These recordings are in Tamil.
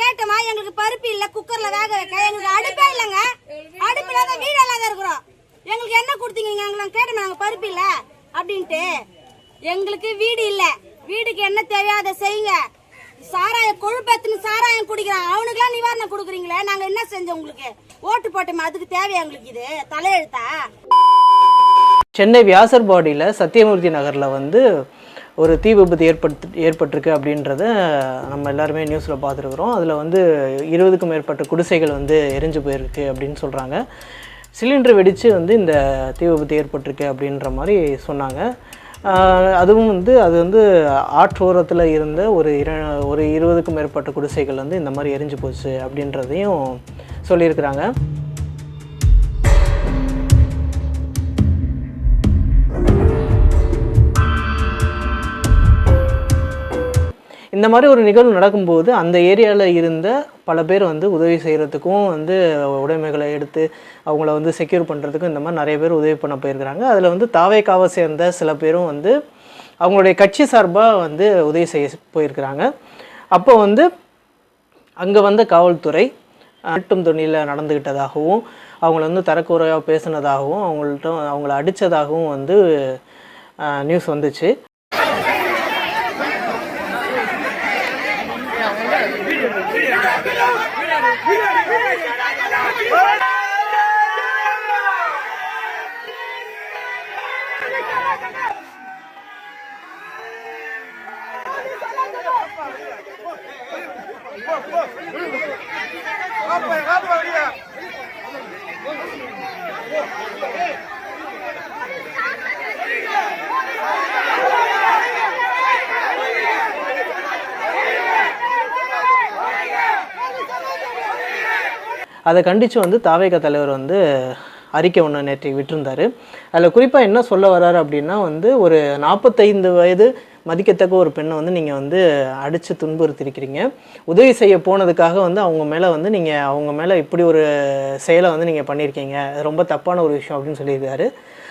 கேட்டோமா எங்களுக்கு பருப்பு இல்ல குக்கர்ல வேக வைக்க. எங்களுக்கு அடுப்பே இல்லைங்க. அடுப்பு இல்லாத வீடு இல்லாத இருக்கிறோம். எங்களுக்கு என்ன கொடுத்தீங்க? நீங்க கேட்டோம் நாங்க பருப்பு இல்ல அப்படின்ட்டு. எங்களுக்கு வீடு இல்ல. வீடுக்கு என்ன தேவையோ அதை செய்யுங்க. சாராய கொழுப்பத்துன்னு சாராயம் குடிக்கிறான் அவனுக்குலாம் நிவாரணம் கொடுக்குறீங்களே நாங்க என்ன செஞ்சோம் உங்களுக்கு? ஓட்டு போட்டோமே அதுக்கு தேவையா எங்களுக்கு இது? தலையெழுத்தா? சென்னை வியாசர்பாடியில் சத்தியமூர்த்தி நகரில் வந்து ஒரு தீ விபத்து ஏற்பட்டு ஏற்பட்டிருக்கு அப்படின்றத நம்ம எல்லாருமே நியூஸில் பார்த்துருக்குறோம். அதில் வந்து இருபதுக்கும் மேற்பட்ட குடிசைகள் வந்து எரிஞ்சு போயிருக்கு அப்படின்னு சொல்கிறாங்க சிலிண்டர் வெடித்து வந்து இந்த தீ விபத்து ஏற்பட்டிருக்கு அப்படின்ற மாதிரி சொன்னாங்க. அதுவும் வந்து அது வந்து ஆற்றோரத்தில் இருந்த ஒரு இர ஒரு இருபதுக்கும் மேற்பட்ட குடிசைகள் வந்து இந்த மாதிரி எரிஞ்சு போச்சு அப்படின்றதையும் சொல்லியிருக்கிறாங்க. இந்த மாதிரி ஒரு நிகழ்வு நடக்கும்போது அந்த ஏரியாவில் இருந்த பல பேர் வந்து உதவி செய்கிறதுக்கும் வந்து உடைமைகளை எடுத்து அவங்கள வந்து செக்யூர் பண்ணுறதுக்கும் இந்த மாதிரி நிறைய பேர் உதவி பண்ண போயிருக்கிறாங்க. அதில் வந்து தாவேக்காவை சேர்ந்த சில பேரும் வந்து அவங்களுடைய கட்சி சார்பாக வந்து உதவி செய்ய போயிருக்கிறாங்க. அப்போ வந்து அங்கே வந்த காவல்துறை அட்டும் துணியில் நடந்துக்கிட்டதாகவும் அவங்கள வந்து தரக்குறையாக பேசினதாகவும் அவங்கள்ட்ட அவங்கள அடித்ததாகவும் வந்து நியூஸ் வந்துச்சு. Rapaz, rapaz! அதை கண்டித்து வந்து தாவேக தலைவர் வந்து அறிக்கை ஒன்று நேற்று விட்டிருந்தார். அதில் குறிப்பாக என்ன சொல்ல வர்றாரு அப்படின்னா வந்து ஒரு நாற்பத்தைந்து வயது மதிக்கத்தக்க ஒரு பெண்ணை வந்து நீங்கள் வந்து அடித்து துன்புறுத்திருக்கிறீங்க. உதவி செய்ய போனதுக்காக வந்து அவங்க மேலே வந்து நீங்கள் அவங்க மேலே இப்படி ஒரு செயலை வந்து நீங்கள் பண்ணியிருக்கீங்க. அது ரொம்ப தப்பான ஒரு விஷயம் அப்படின்னு சொல்லியிருக்காரு.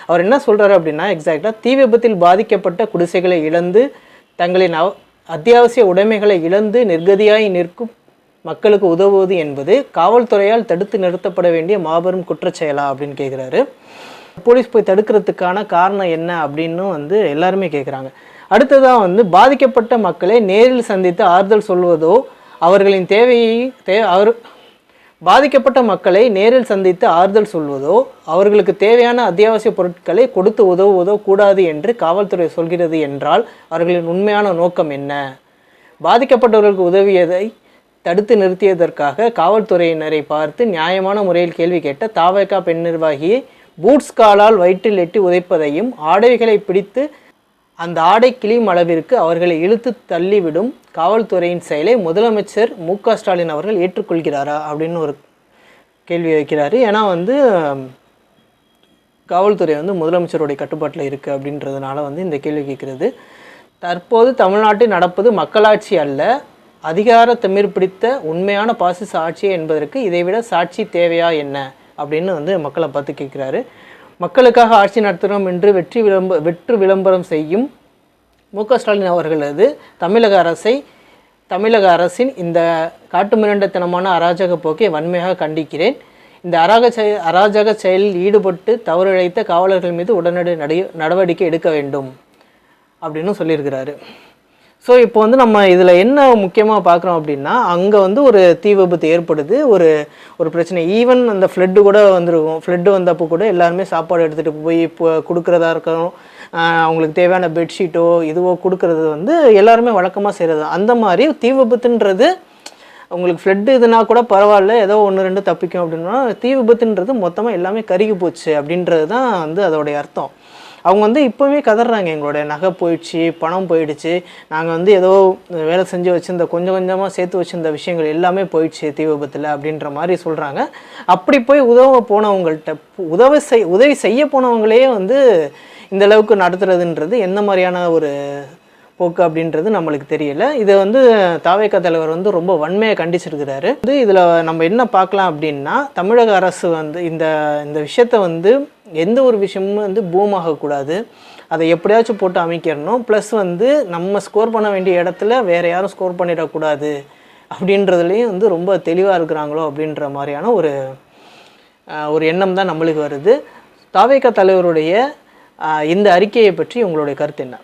அவர் என்ன சொல்கிறாரு அப்படின்னா எக்ஸாக்டாக தீ விபத்தில் பாதிக்கப்பட்ட குடிசைகளை இழந்து தங்களின் அவ அத்தியாவசிய உடைமைகளை இழந்து நிர்கதியாய் நிற்கும் மக்களுக்கு உதவுவது என்பது காவல்துறையால் தடுத்து நிறுத்தப்பட வேண்டிய மாபெரும் குற்றச்செயலா அப்படின்னு கேட்குறாரு போலீஸ் போய் தடுக்கிறதுக்கான காரணம் என்ன அப்படின்னு வந்து எல்லாருமே கேட்குறாங்க அடுத்ததாக வந்து பாதிக்கப்பட்ட மக்களை நேரில் சந்தித்து ஆறுதல் சொல்வதோ அவர்களின் தேவையை தே அவர் பாதிக்கப்பட்ட மக்களை நேரில் சந்தித்து ஆறுதல் சொல்வதோ அவர்களுக்கு தேவையான அத்தியாவசிய பொருட்களை கொடுத்து உதவுவதோ கூடாது என்று காவல்துறை சொல்கிறது என்றால் அவர்களின் உண்மையான நோக்கம் என்ன? பாதிக்கப்பட்டவர்களுக்கு உதவியதை தடுத்து நிறுத்தியதற்காக காவல்துறையினரை பார்த்து நியாயமான முறையில் கேள்வி கேட்ட தாவேகா பெண் நிர்வாகியை பூட்ஸ் காலால் வயிற்றில் எட்டி உதைப்பதையும் ஆடைகளை பிடித்து அந்த ஆடை கிளியும் அளவிற்கு அவர்களை இழுத்து தள்ளிவிடும் காவல்துறையின் செயலை முதலமைச்சர் மு ஸ்டாலின் அவர்கள் ஏற்றுக்கொள்கிறாரா அப்படின்னு ஒரு கேள்வி வைக்கிறாரு. ஏன்னா வந்து காவல்துறை வந்து முதலமைச்சருடைய கட்டுப்பாட்டில் இருக்குது அப்படின்றதுனால வந்து இந்த கேள்வி கேட்கிறது. தற்போது தமிழ்நாட்டில் நடப்பது மக்களாட்சி அல்ல. அதிகார திமிர் பிடித்த உண்மையான பாசிச ஆட்சியே என்பதற்கு இதைவிட சாட்சி தேவையா என்ன? அப்படின்னு வந்து மக்களை பார்த்து கேட்குறாரு. மக்களுக்காக ஆட்சி நடத்துகிறோம் என்று வெற்றி விளம்ப வெற்று விளம்பரம் செய்யும் மு க ஸ்டாலின் அவர்களது தமிழக அரசை தமிழக அரசின் இந்த காட்டு மிரண்டத்தனமான அராஜக போக்கை வன்மையாக கண்டிக்கிறேன். இந்த அராக செயல் அராஜக செயலில் ஈடுபட்டு தவறிழைத்த காவலர்கள் மீது உடனடி நடவடிக்கை எடுக்க வேண்டும் அப்படின்னு சொல்லியிருக்கிறாரு. ஸோ இப்போ வந்து நம்ம இதில் என்ன முக்கியமாக பார்க்குறோம் அப்படின்னா அங்கே வந்து ஒரு தீ விபத்து ஏற்படுது ஒரு ஒரு பிரச்சனை. ஈவன் அந்த ஃப்ளட்டு கூட வந்துருக்கும். ஃப்ளட்டு வந்தப்போ கூட எல்லாருமே சாப்பாடு எடுத்துகிட்டு போய் இப்போ கொடுக்குறதா இருக்கணும் அவங்களுக்கு தேவையான பெட்ஷீட்டோ இதுவோ கொடுக்கறது வந்து எல்லாருமே வழக்கமாக செய்கிறது அந்த மாதிரி தீ விபத்துன்றது உங்களுக்கு ஃப்ளட்டு இதுனா கூட பரவாயில்ல ஏதோ ஒன்று ரெண்டு தப்பிக்கும் அப்படின்னா தீ விபத்துன்றது மொத்தமாக எல்லாமே கருகி போச்சு அப்படின்றது தான் வந்து அதோடைய அர்த்தம். அவங்க வந்து இப்போவுமே கதறாங்க எங்களுடைய நகை போயிடுச்சு பணம் போயிடுச்சு. நாங்கள் வந்து ஏதோ வேலை செஞ்சு வச்சுருந்த கொஞ்சம் கொஞ்சமாக சேர்த்து வச்சுருந்த விஷயங்கள் எல்லாமே போயிடுச்சு தீ விபத்தில் அப்படின்ற மாதிரி சொல்கிறாங்க அப்படி போய் உதவ போனவங்கள்ட்ட உதவி செய் உதவி செய்ய போனவங்களே வந்து இந்த அளவுக்கு நடத்துறதுன்றது எந்த மாதிரியான ஒரு போக்கு அப்படின்றது நம்மளுக்கு தெரியல. இதை வந்து தாவேக்கா தலைவர் வந்து ரொம்ப வன்மையாக கண்டிச்சிருக்கிறாரு. வந்து இதில் நம்ம என்ன பார்க்கலாம் அப்படின்னா தமிழக அரசு வந்து இந்த இந்த விஷயத்தை வந்து எந்த ஒரு விஷயமும் வந்து பூம் ஆகக்கூடாது. அதை எப்படியாச்சும் போட்டு அமைக்கிறணும். ப்ளஸ் வந்து நம்ம ஸ்கோர் பண்ண வேண்டிய இடத்துல வேறு யாரும் ஸ்கோர் பண்ணிடக்கூடாது அப்படின்றதுலேயும் வந்து ரொம்ப தெளிவாக இருக்கிறாங்களோ அப்படின்ற மாதிரியான ஒரு ஒரு எண்ணம் தான் நம்மளுக்கு வருது. தாவேக்கா தலைவருடைய இந்த அறிக்கையை பற்றி உங்களுடைய கருத்து என்ன?